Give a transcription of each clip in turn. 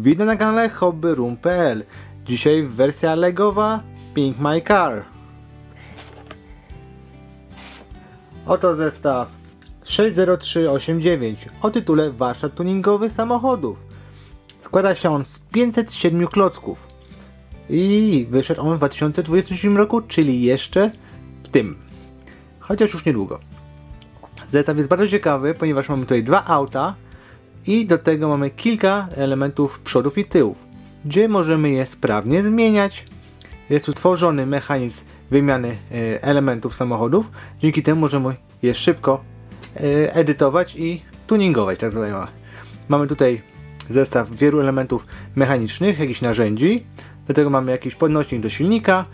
Witam na kanale hobbyroom.pl Dzisiaj wersja legowa Pink My Car Oto zestaw 60389 o tytule Warsztat tuningowy samochodów. Składa się on z 507 klocków i wyszedł on w 2027 roku, czyli jeszcze w tym. Chociaż już niedługo. Zestaw jest bardzo ciekawy, ponieważ mamy tutaj dwa auta i do tego mamy kilka elementów przodów i tyłów, gdzie możemy je sprawnie zmieniać. Jest utworzony mechanizm wymiany e, elementów samochodów, dzięki temu możemy je szybko e, edytować i tuningować, tak zwane. Mamy tutaj zestaw wielu elementów mechanicznych, jakichś narzędzi, do tego mamy jakiś podnośnik do silnika.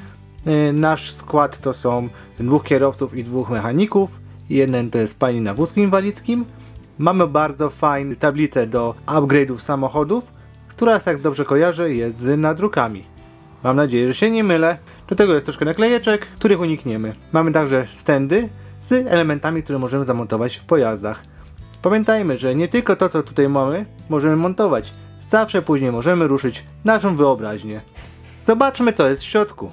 E, Nasz skład to są dwóch kierowców i dwóch mechaników. Jeden to jest pani na wózku inwalidzkim. Mamy bardzo fajną tablicę do upgrade'ów samochodów, która, jak dobrze kojarzę, jest z nadrukami. Mam nadzieję, że się nie mylę. Do tego jest troszkę naklejeczek, których unikniemy. Mamy także stędy z elementami, które możemy zamontować w pojazdach. Pamiętajmy, że nie tylko to, co tutaj mamy, możemy montować. Zawsze później możemy ruszyć naszą wyobraźnię. Zobaczmy, co jest w środku.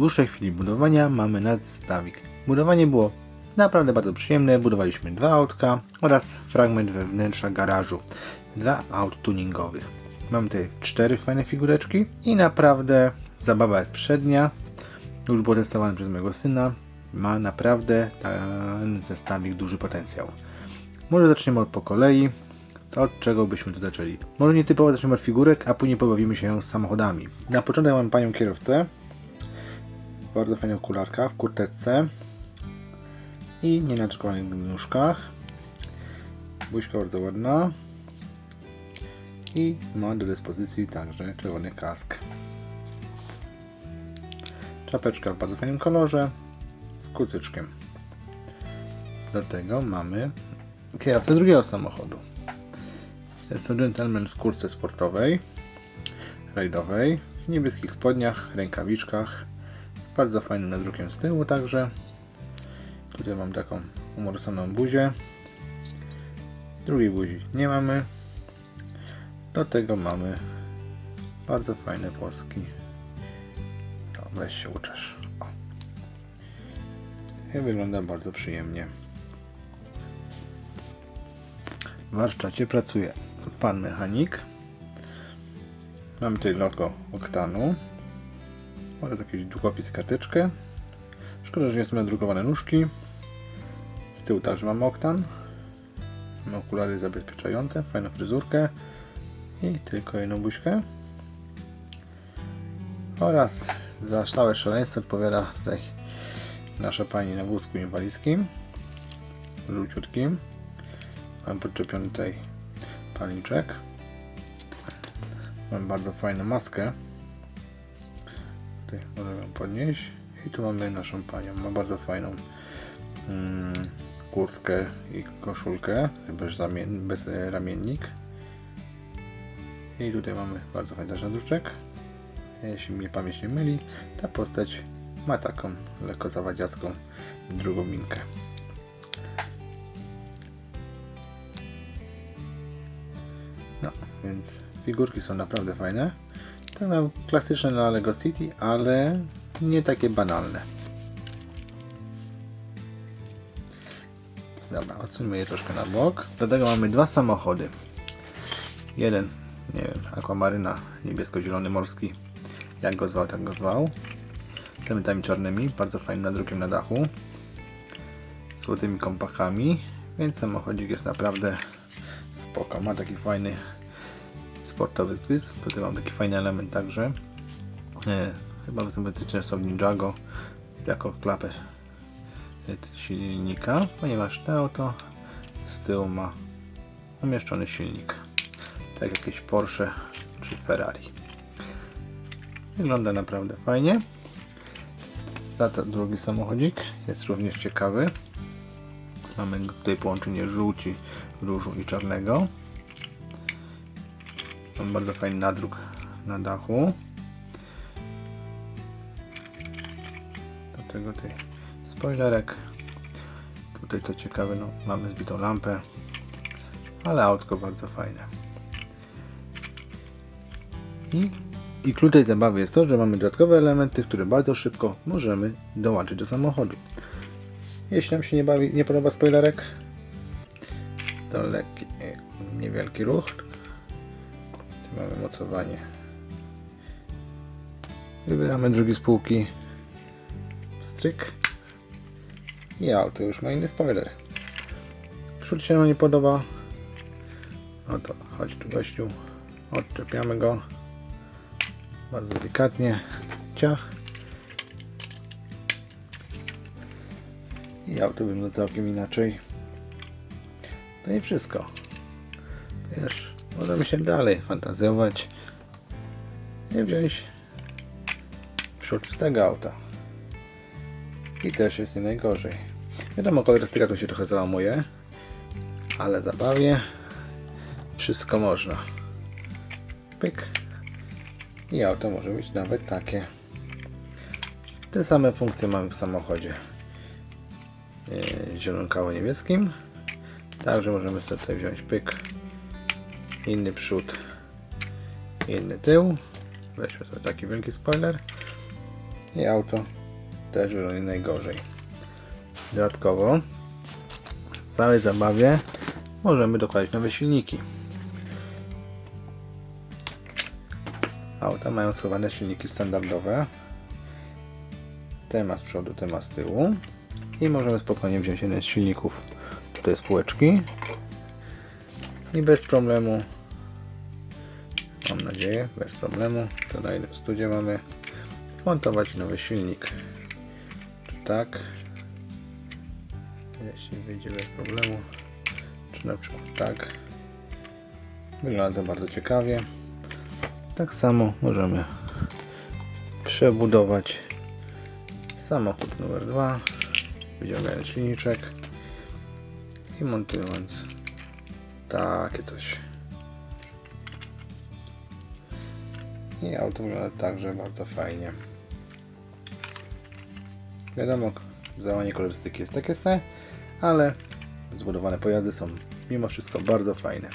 Dłuższej chwili budowania mamy nasz zestawik. Budowanie było naprawdę bardzo przyjemne. Budowaliśmy dwa autka oraz fragment wewnętrza garażu dla aut tuningowych. Mamy tutaj cztery fajne figureczki i naprawdę zabawa jest przednia. Już było testowane przez mojego syna. Ma naprawdę ten zestawik duży potencjał. Może zaczniemy od po kolei. Od czego byśmy tu zaczęli? Może nie typowo zaczniemy od figurek, a później pobawimy się samochodami. Na początek mamy panią kierowcę, bardzo fajnych okularkach, w kurteczce i nienadrukowanych nóżkach. Buźka bardzo ładna i ma do dyspozycji także czerwony kask. Czapeczka w bardzo fajnym kolorze z kucyczkiem. Do tego mamy kierowcę drugiego samochodu. Jest to gentleman w kurce sportowej, rajdowej, w niebieskich spodniach, rękawiczkach, bardzo fajnym nadrukiem z tyłu także. Tutaj mam taką umorysowaną buzię. Drugiej buzi nie mamy. Do tego mamy bardzo fajne włoski. O, weź się uczesz. O. I wygląda bardzo przyjemnie. W warsztacie pracuje pan mechanik. Mamy tutaj logo Oktanu oraz jakiś długopis i karteczkę. Szkoda, że nie są nadrukowane nóżki. Z tyłu także mamy Oktan. Mamy okulary zabezpieczające, fajną fryzurkę i tylko jedną buźkę. Oraz za stałe szaleństwo odpowiada tutaj nasza pani na wózku inwalidzkim, żółciutkim. Mam podczepiony tutaj paliczek. Mam bardzo fajną maskę. Tutaj możemy ją podnieść. I tu mamy naszą panią. Ma bardzo fajną mm, kurtkę i koszulkę bez, zamien, bez e, ramiennik. I tutaj mamy bardzo fajny też nadruczek. Jeśli mnie pamięć nie myli, ta postać ma taką lekko zawadziacką drugą minkę. No, więc figurki są naprawdę fajne. Tak na klasyczne na Lego City, ale nie takie banalne. Dobra, odsuńmy je troszkę na bok. Do tego mamy dwa samochody. Jeden, nie wiem, akwamaryna, niebiesko-zielony morski. Jak go zwał, tak go zwał. Z elementami czarnymi, bardzo fajnym nadrukiem na dachu. Złotymi kompachami, więc samochodzik jest naprawdę spoko. Ma taki fajny sportowy zgryz. Tutaj mam taki fajny element także. E, chyba sympatyczne są Ninjago jako klapę silnika, ponieważ to auto z tyłu ma umieszczony silnik. Tak jakieś Porsche czy Ferrari. Wygląda naprawdę fajnie. Za to drugi samochodzik jest również ciekawy. Mamy tutaj połączenie żółci, różu i czarnego. Mam bardzo fajny nadruk na dachu. Do tego tutaj spoilerek. Tutaj co ciekawe, no, mamy zbitą lampę, ale autko bardzo fajne. I, I klucz tej zabawy jest to, że mamy dodatkowe elementy, które bardzo szybko możemy dołączyć do samochodu. Jeśli nam się nie, bawi, nie podoba spoilerek, to lekki, niewielki ruch. Mamy mocowanie. Wybieramy drugi z półki. Stryk. I auto już ma inny spoiler. Przód się nam nie podoba. No to chodź tu gościu. Odczepiamy go. Bardzo delikatnie. Ciach. I auto wygląda całkiem inaczej. To i wszystko. Wiesz, możemy się dalej fantazjować i wziąć przód z tego auta. I też jest nie najgorzej. Wiadomo, kolorystyka tu się trochę załamuje, ale zabawie wszystko można. Pyk. I auto może być nawet takie. Te same funkcje mamy w samochodzie yy, zielonkawo-niebieskim. Także możemy sobie tutaj wziąć pyk. Inny przód, inny tył. Weźmy sobie taki wielki spoiler. I auto też wygląda najgorzej. Dodatkowo w całej zabawie możemy dokładać nowe silniki. Auta mają schowane silniki standardowe. Te ma z przodu, te ma z tyłu. I możemy spokojnie wziąć jeden z silników tutaj z półeczki. I bez problemu, mam nadzieję, bez problemu, jednym studzie mamy montować nowy silnik. Czy tak? Jeśli wyjdzie bez problemu, czy na przykład tak. Wygląda bardzo ciekawie. Tak samo możemy przebudować samochód numer 2, wyciągając silniczek i montując takie coś. I auto wygląda także bardzo fajnie. Wiadomo, załamanie kolorystyki jest takie se, ale zbudowane pojazdy są mimo wszystko bardzo fajne.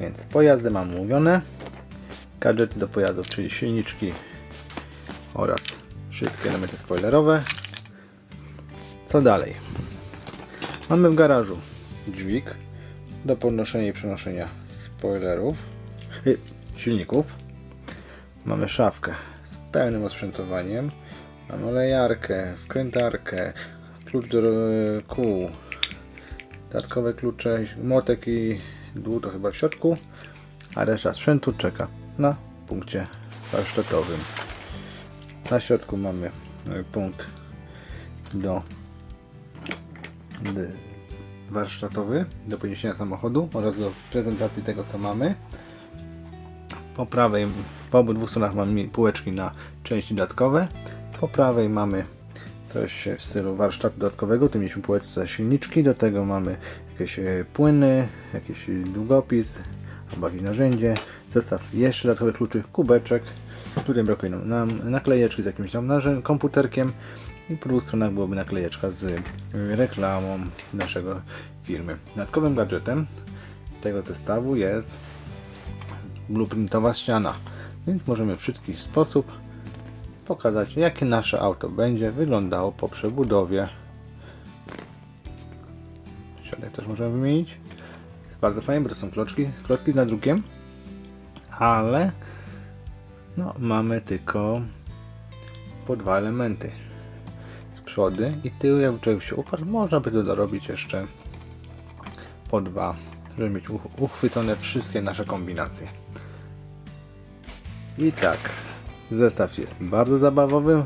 Więc pojazdy mam mówione. Gadżety do pojazdów, czyli silniczki oraz wszystkie elementy spoilerowe. Co dalej? Mamy w garażu dźwig do podnoszenia i przenoszenia spoilerów, y, silników. Mamy szafkę z pełnym osprzętowaniem. Mamy olejarkę, wkrętarkę, klucz do e, kół, dodatkowe klucze, motek i dół to chyba w środku, a reszta sprzętu czeka na punkcie warsztatowym. Na środku mamy e, punkt do warsztatowy do podniesienia samochodu oraz do prezentacji tego co mamy. Po prawej, po obydwu stronach mamy półeczki na części dodatkowe. Po prawej mamy coś w stylu warsztatu dodatkowego. Tu mieliśmy półeczce silniczki, do tego mamy jakieś e, płyny, jakiś długopis, albo jakieś narzędzie, zestaw jeszcze dodatkowych kluczy, kubeczek. Tutaj brakuje nam naklejeczki z jakimś tam narzędziem, komputerkiem i po dwóch stronach byłoby naklejeczka z y, reklamą naszego firmy. Dodatkowym gadżetem tego zestawu jest blueprintowa ściana, więc możemy w szybki sposób pokazać jakie nasze auto będzie wyglądało po przebudowie. Tutaj też możemy wymienić. Jest bardzo fajnie, bo to są kloczki, klocki z nadrukiem. Ale no, mamy tylko po dwa elementy. Przody i tyłu, jakby człowiek się uparł, można by to dorobić jeszcze po dwa, żeby mieć uch- uchwycone wszystkie nasze kombinacje. I tak, zestaw jest bardzo zabawowy.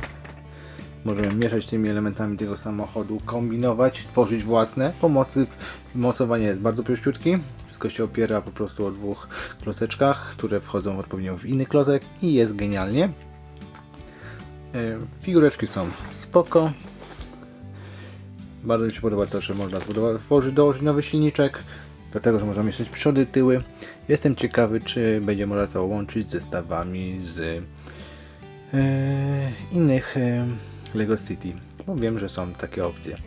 Możemy mieszać tymi elementami tego samochodu, kombinować, tworzyć własne. Pomocy, mocowanie jest bardzo prościutki. Wszystko się opiera po prostu o dwóch kloceczkach, które wchodzą odpowiednio w inny klocek i jest genialnie. E, Figureczki są spoko. Bardzo mi się podoba to, że można tworzyć, dołożyć nowy silniczek, dlatego, że można mieszać przody, tyły. Jestem ciekawy, czy będzie można to łączyć z zestawami z e, innych e, Lego City, bo wiem, że są takie opcje. E,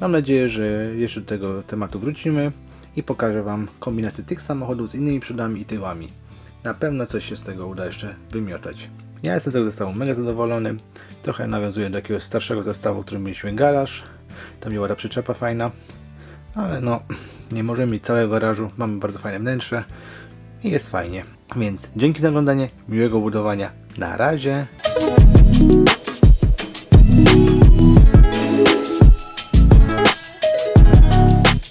mam nadzieję, że jeszcze do tego tematu wrócimy i pokażę Wam kombinację tych samochodów z innymi przodami i tyłami. Na pewno coś się z tego uda jeszcze wymiotać. Ja jestem z tego zestawu mega zadowolony. Trochę nawiązuję do jakiegoś starszego zestawu, w którym mieliśmy garaż. Tam była ta przyczepa fajna. Ale no, nie możemy mieć całego garażu. Mamy bardzo fajne wnętrze i jest fajnie. Więc dzięki za oglądanie, miłego budowania. Na razie.